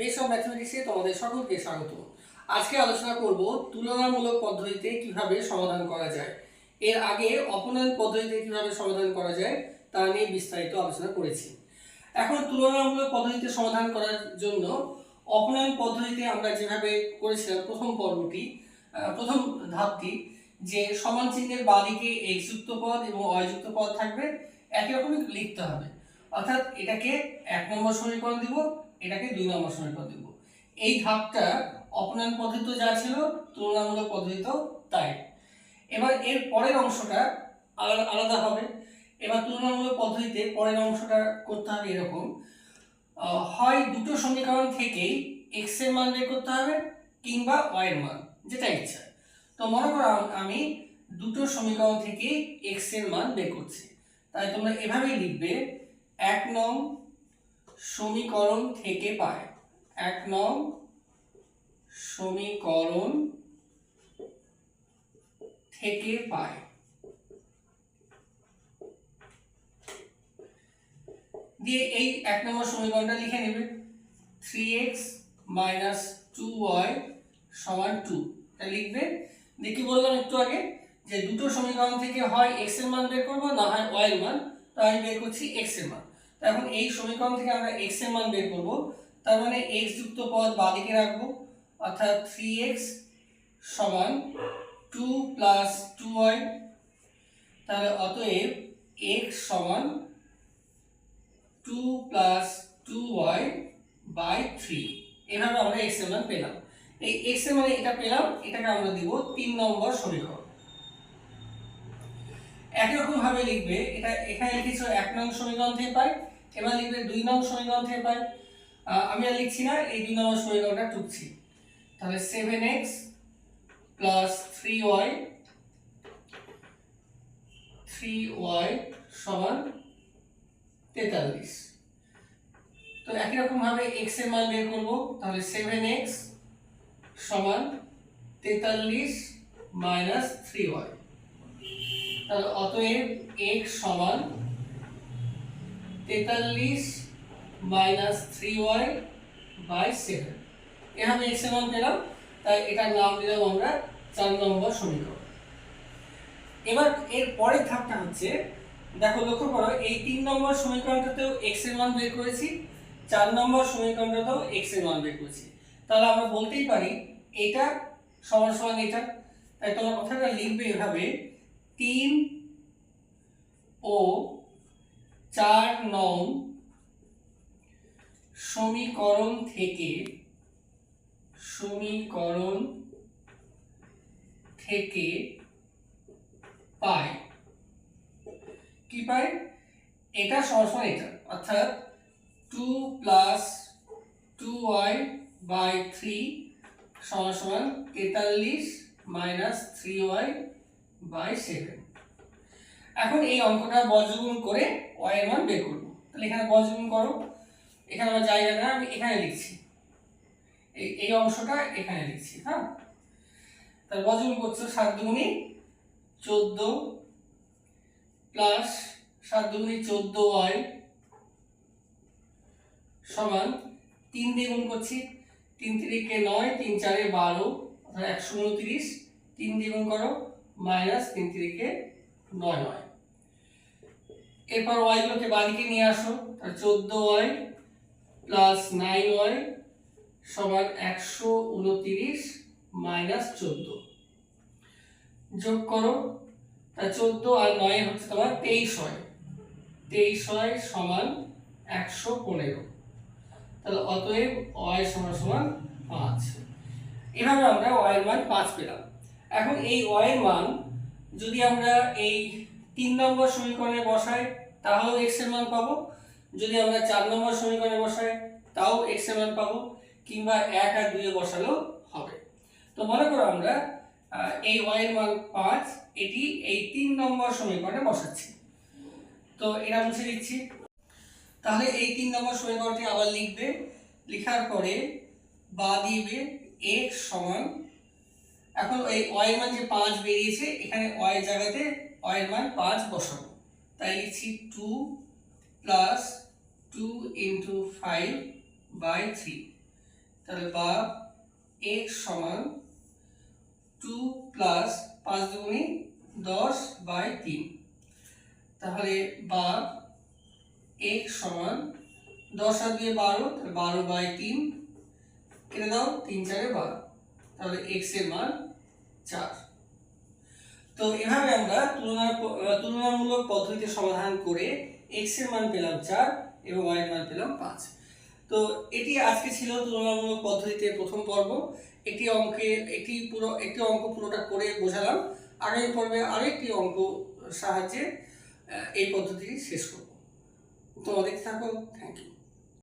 Of ম্যাথমেটিক্সে তোমাদের সকলকে স্বাগত। আজকে আলোচনা করব তুলনামূলক পদ্ধতিতে কীভাবে সমাধান করা যায়। এর আগে অপনয়ন পদ্ধতিতে কীভাবে সমাধান করা যায়, তা নিয়ে বিস্তারিত আলোচনা করেছি। এখন তুলনামূলক পদ্ধতিতে সমাধান করার জন্য অপনয়ন পদ্ধতিতে আমরা যেভাবে করেছিলাম প্রথম পর্বটি প্রথম ধাপটি, যে সমান চিহ্নের বাদিকে এক্স যুক্ত পদ এবং অয় যুক্ত পদ থাকবে, একই রকমই লিখতে হবে। অর্থাৎ এটাকে এক নম্বর সমীকরণ দিব এটাকে দুই নম্বর সমীকরণ দিব। এই ধাপটা অপনয়ন পদ্ধতি যা ছিল, তুলনামূলক পদ্ধতিতেও তাই। এবার এর পরের অংশটা আলাদা আলাদা হবে। এবার তুলনামূলক পদ্ধতিতে পরের অংশটা করতে হবে এরকম। হয় দুটো সমীকরণ থেকেই এক্সের মান বের করতে হবে কিংবা ওয়াই এর মান, যেটা ইচ্ছা। তো মনে করো আমি দুটো সমীকরণ থেকে এক্সের মান বের করছি। তাই তোমরা এভাবেই লিখবে এক নং সমীকরণ থেকে পায়। এক নং সমীকরণ থেকে পায়। দিয়ে এই এক নম্বর সমীকরণটা লিখে নেবে। Three X minus two Y সমান টু তা লিখবে। কি বললাম একটু আগে? যে দুটো সমীকরণ থেকে হয় এক্সের মান বের করব, না হয় ওয়াই এর মান। তো আমি বের করছি এক্সের মান। এখন এই সমীকরণ থেকে আমরা এক্সের মান বের করব। তার মানে এক্স যুক্ত পদ বাদিকে রাখব, অর্থাৎ থ্রি এক্স সমান টু প্লাস টু ওয়াই তাহলে অতএব এক্স সমান two plus two Y by three এভাবে আমরা এক্সের মান পেলাম। এই এক্সের মানে এটা পেলাম, এটাকে আমরা দিব তিন নম্বর সমীকরণ। একই রকম ভাবে লিখবে, এটা এখানে লিখেছো এক নং সমীকরণ থেকে পাই। এবার লিখবে দুই নং সমীকরণ থেকে পাই। আমি আর লিখছি না, এই দুই নম্বর সমীকরণটা টুকছি। তাহলে seven X plus three Y three Y সমান তেতাল্লিশ। তো একই রকম ভাবে এক্সের মান বের করব। তাহলে সেভেন এক্স সমান তেতাল্লিশ মাইনাস থ্রি ওয়াই তাহলে অতএব এক্স সমান তেতাল্লিশ minus three Y by seven এভাবে এক্সের মান পেলাম, তাই এটার নাম দিলাম আমরা চার নম্বর সমীকরণ। এবার এর পরের ধাপটা হচ্ছে, দেখো লক্ষ্য করো, এই তিন নম্বর সমীকরণটাতেও এক্সের মান বের করেছি, চার নম্বর সমীকরণটাতেও এক্সের মান বের করেছি। তাহলে আমরা বলতেই পারি, এটা সমান সমান এটা। তাই তোমার কথাটা লিখবে এভাবে, তিন ও চার নং সমীকরণ থেকে সমীকরণ থেকে পাই কি পাই এটা সমান এটা, অর্থাৎ two plus two Y by three সমান সমান তেতাল্লিশ minus three Y by seven এখন এই অঙ্কটা বজ্রগুণ করে ওয়াই এর মান বের করব। তাহলে এখানে বজ্রগুণ করো। এখানে আমার জায়গা না, আমি এখানে লিখছি। এই এই অংশটা এখানে লিখছি হ্যাঁ? তাহলে বজ্রগুণ করছ সাত দুগুণি চোদ্দ প্লাস সাত দুগুণি চোদ্দ ওয়াই সমান তিন দিয়ে গুণ করছি। তিন তিরিকে নয়, তিন চারে বারো, অর্থাৎ একশো উনত্রিশ। তিন দিয়ে গুণ করো, মাইনাস তিন তিরিকে নয় নয়। এরপর ওয়াই ওয়াইগুলোকে বাদিকে নিয়ে আসো, তাহলে চোদ্দ ওয়াই প্লাস নাইন ওয়াই সমান একশো উনত্রিশ মাইনাস চোদ্দ। যোগ করো তা চোদ্দ আর নয় হচ্ছে তোমার তেইশ হয় তেইশ হয় সমান একশো পনেরো। তাহলে অতএব ওয়াই সমান সমান পাঁচ। এভাবে আমরা ওয়াইয়ের মান পাঁচ পেলাম। এখন এই ওয়াইয়ের মান যদি আমরা এই তিন নম্বর সমীকরণে বসাই তাহলেও এক্সের মান পাবো। যদি আমরা চার নম্বর সমীকরণে বসাই তাও এক্সের মান পাবো, কিংবা এক আর দুইয়ে বসালেও হবে। তো মনে করো আমরা এই ওয়াই মান পাঁচ, এটি এই তিন নম্বর সমীকরণে বসাচ্ছি। তো এটা মুছে দিচ্ছি তাহলে এই তিন নম্বর সমীকরণটি আবার লিখবে, লেখার পরে বা দিবে x সমান এখন এই এর মান যে পাঁচ বেরিয়েছে, এখানে এর জায়গাতে এর মান পাঁচ বসাবো। তাই লিখছি two plus two into five by three তাহলে বা এক্স সমান টু প্লাস পাঁচ দুগুণি দশ বাই তিন। তাহলে বা এক্স সমান দশ আর দিয়ে বারো, তাহলে বারো বাই তিন। কেটে দাও, তিন চারে বারো। তাহলে এক্সের মান চার তো এভাবে আমরা তুলনা তুলনামূলক পদ্ধতিতে সমাধান করে এক্সের মান পেলাম চার এবং ওয়াই এর মান পেলাম পাঁচ। তো এটি আজকে ছিল তুলনামূলক পদ্ধতিতে প্রথম পর্ব। একটি অঙ্কে, একটি পুরো, একটি অঙ্ক পুরোটা করে বোঝালাম। আগামী পর্বে আরেকটি অঙ্ক সাহায্যে এই পদ্ধতিটি শেষ করব। তোমাদের থাকো থ্যাংক ইউ